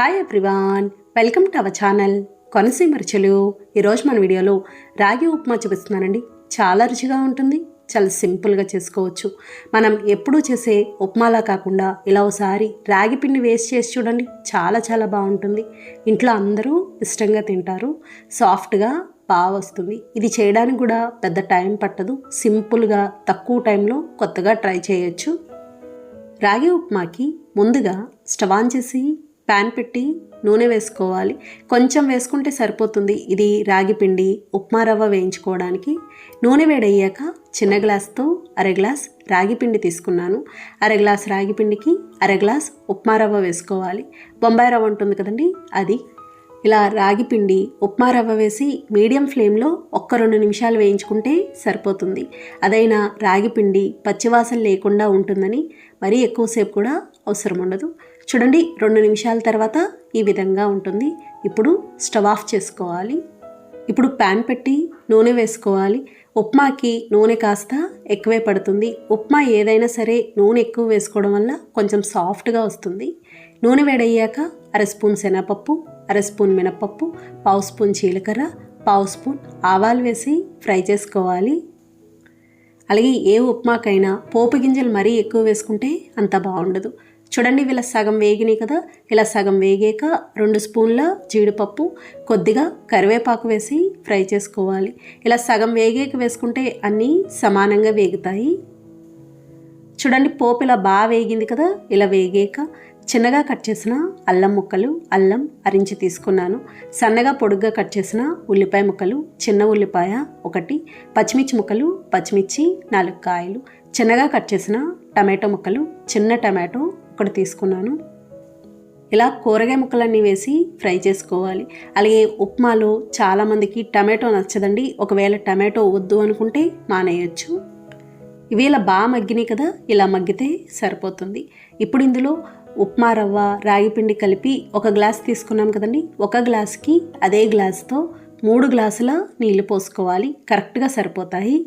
Hi everyone welcome to our channel Konaseema రుచులు ఈరోజు మన వీడియోలో రాగి ఉప్మా చూపిస్తున్నానండి. చాలా రుచిగా ఉంటుంది. చాలా సింపుల్గా చేసుకోవచ్చు. మనం ఎప్పుడూ చేసే ఉప్మాలా కాకుండా ఇలా ఒకసారి రాగి పిండి వేస్ట్ చేసి చూడండి. చాలా చాలా బాగుంటుంది. ఇంట్లో అందరూ ఇష్టంగా తింటారు. సాఫ్ట్గా బాగా వస్తుంది. ఇది చేయడానికి కూడా పెద్ద టైం పట్టదు. సింపుల్గా తక్కువ టైంలో కొత్తగా ట్రై చేయొచ్చు. రాగి ఉప్మాకి ముందుగా స్టవ్ ఆన్ చేసి ప్యాన్ పెట్టి నూనె వేసుకోవాలి. కొంచెం వేసుకుంటే సరిపోతుంది. ఇది రాగి పిండి ఉప్మా రవ్వ వేయించుకోవడానికి. నూనె వేడయ్యాక చిన్న గ్లాస్తో అర గ్లాస్ రాగి పిండి తీసుకున్నాను. అర గ్లాస్ రాగి పిండికి అర గ్లాస్ ఉప్మా రవ్వ వేసుకోవాలి. బొంబాయి రవ్వ ఉంటుంది కదండి అది. ఇలా రాగి పిండి ఉప్మా రవ్వ వేసి మీడియం ఫ్లేమ్లో ఒక్క రెండు నిమిషాలు వేయించుకుంటే సరిపోతుంది. అదైనా రాగి పిండి పచ్చివాసన లేకుండా ఉంటుందని మరీ ఎక్కువసేపు కూడా అవసరం ఉండదు. చూడండి రెండు నిమిషాల తర్వాత ఈ విధంగా ఉంటుంది. ఇప్పుడు స్టవ్ ఆఫ్ చేసుకోవాలి. ఇప్పుడు ప్యాన్ పెట్టి నూనె వేసుకోవాలి. ఉప్మాకి నూనె కాస్త ఎక్కువే పడుతుంది. ఉప్మా ఏదైనా సరే నూనె ఎక్కువ వేసుకోవడం వల్ల కొంచెం సాఫ్ట్గా వస్తుంది. నూనె వేడయ్యాక అర స్పూన్ శనగపప్పు అర స్పూన్ మినపప్పు పావు స్పూన్ జీలకర్ర పావు స్పూన్ ఆవాలు వేసి ఫ్రై చేసుకోవాలి. అలాగే ఏ ఉప్మాకైనా పోపు గింజలు మరీ ఎక్కువ వేసుకుంటే అంత బాగుండదు. చూడండి ఇలా సగం వేగినాయి కదా. ఇలా సగం వేగాక రెండు స్పూన్ల జీడిపప్పు కొద్దిగా కరివేపాకు వేసి ఫ్రై చేసుకోవాలి. ఇలా సగం వేగాక వేసుకుంటే అన్నీ సమానంగా వేగుతాయి. చూడండి పోపు ఇలా బాగా వేగింది కదా. ఇలా వేగాక చిన్నగా కట్ చేసిన అల్లం ముక్కలు అల్లం అరించి తీసుకున్నాను. సన్నగా పొడుగ్గా కట్ చేసిన ఉల్లిపాయ ముక్కలు చిన్న ఉల్లిపాయ ఒకటి పచ్చిమిర్చి ముక్కలు పచ్చిమిర్చి నాలుగు కాయలు చిన్నగా కట్ చేసిన టమాటో ముక్కలు చిన్న టమాటో ఒకటి తీసుకున్నాను. ఇలా కూరగాయ ముక్కలన్నీ వేసి ఫ్రై చేసుకోవాలి. అలాగే ఉప్మాలో చాలామందికి టమాటో నచ్చదండి. ఒకవేళ టమాటో వద్దు అనుకుంటే మానేయచ్చు. ఇవి ఇలా బాగా మగ్గినాయి కదా ఇలా మగ్గితే సరిపోతుంది. ఇప్పుడు ఇందులో ఉప్మా రవ్వ రాగి పిండి కలిపి ఒక గ్లాస్ తీసుకున్నాం కదండి. ఒక గ్లాస్కి అదే గ్లాస్తో మూడు గ్లాసుల నీళ్ళు పోసుకోవాలి. కరెక్ట్గా సరిపోతాయి.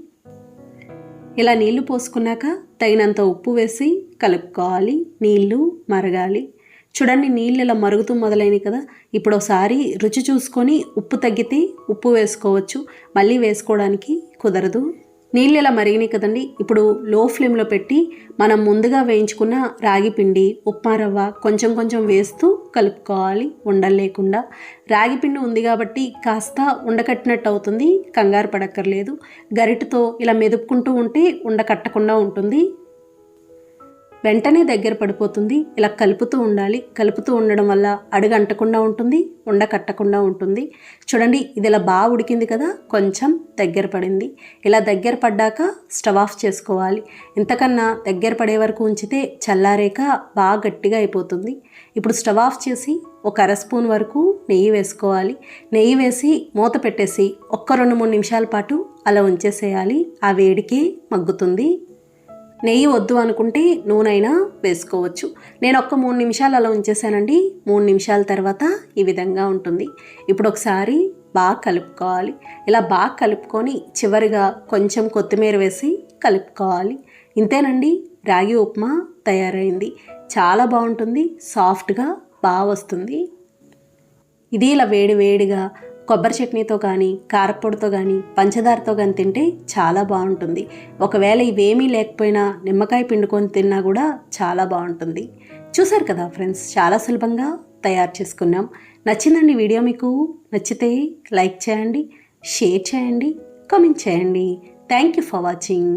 ఇలా నీళ్ళు పోసుకున్నాక తగినంత ఉప్పు వేసి కలుపుకోవాలి. నీళ్ళు మరగాలి. చూడండి నీళ్ళు ఇలా మరుగుతూ మొదలైనవి కదా. ఇప్పుడు ఒకసారి రుచి చూసుకొని ఉప్పు తగ్గితే ఉప్పు వేసుకోవచ్చు. మళ్ళీ వేసుకోవడానికి కుదరదు. నీళ్ళు ఇలా మరిగినాయి కదండి? ఇప్పుడు లో ఫ్లేమ్లో పెట్టి మనం ముందుగా వేయించుకున్న రాగి పిండి ఉప్మా రవ్వ కొంచెం కొంచెం వేస్తూ కలుపుకోవాలి. ఉండలేకుండా రాగి పిండి ఉంది కాబట్టి కాస్త ఉండకట్టినట్టు అవుతుంది. కంగారు పడక్కర్లేదు. గరిటతో ఇలా మెదుపుకుంటూ ఉంటే ఉండకట్టకుండా ఉంటుంది. వెంటనే దగ్గర పడిపోతుంది. ఇలా కలుపుతూ ఉండాలి. కలుపుతూ ఉండడం వల్ల అడుగు అంటకుండా ఉంటుంది. ఉండ కట్టకుండా ఉంటుంది. చూడండి ఇది ఇలా బాగా ఉడికింది కదా? కొంచెం దగ్గర పడింది. ఇలా దగ్గర పడ్డాక స్టవ్ ఆఫ్ చేసుకోవాలి. ఇంతకన్నా దగ్గర పడే వరకు ఉంచితే చల్లారేక బాగా గట్టిగా అయిపోతుంది. ఇప్పుడు స్టవ్ ఆఫ్ చేసి ఒక అర స్పూన్ వరకు నెయ్యి వేసుకోవాలి. నెయ్యి వేసి మూత పెట్టేసి ఒక్క రెండు మూడు నిమిషాల పాటు అలా ఉంచేసేయాలి. ఆ వేడికి మగ్గుతుంది. నెయ్యి వద్దు అనుకుంటే నూనెైనా వేసుకోవచ్చు. నేను ఒక్క మూడు నిమిషాలు అలా ఉంచేసానండి మూడు నిమిషాల తర్వాత ఈ విధంగా ఉంటుంది. ఇప్పుడు ఒకసారి బాగా కలుపుకోవాలి. ఇలా బాగా కలుపుకొని చివరిగా కొంచెం కొత్తిమీర వేసి కలుపుకోవాలి. ఇంతేనండి. రాగి ఉప్మా తయారైంది. చాలా బాగుంటుంది. సాఫ్ట్గా బాగా వస్తుంది. ఇది ఇలా వేడి వేడిగా కొబ్బరి చట్నీతో కానీ కారపొడితో కానీ పంచదారతో కానీ తింటే చాలా బాగుంటుంది. ఒకవేళ ఇవేమీ లేకపోయినా నిమ్మకాయ పిండుకొని తిన్నా కూడా చాలా బాగుంటుంది. చూసారు కదా ఫ్రెండ్స్ చాలా సులభంగా తయారు చేసుకున్నాం. నచ్చిందండి వీడియో మీకు నచ్చితే లైక్ చేయండి షేర్ చేయండి కామెంట్ చేయండి. Thank you for watching.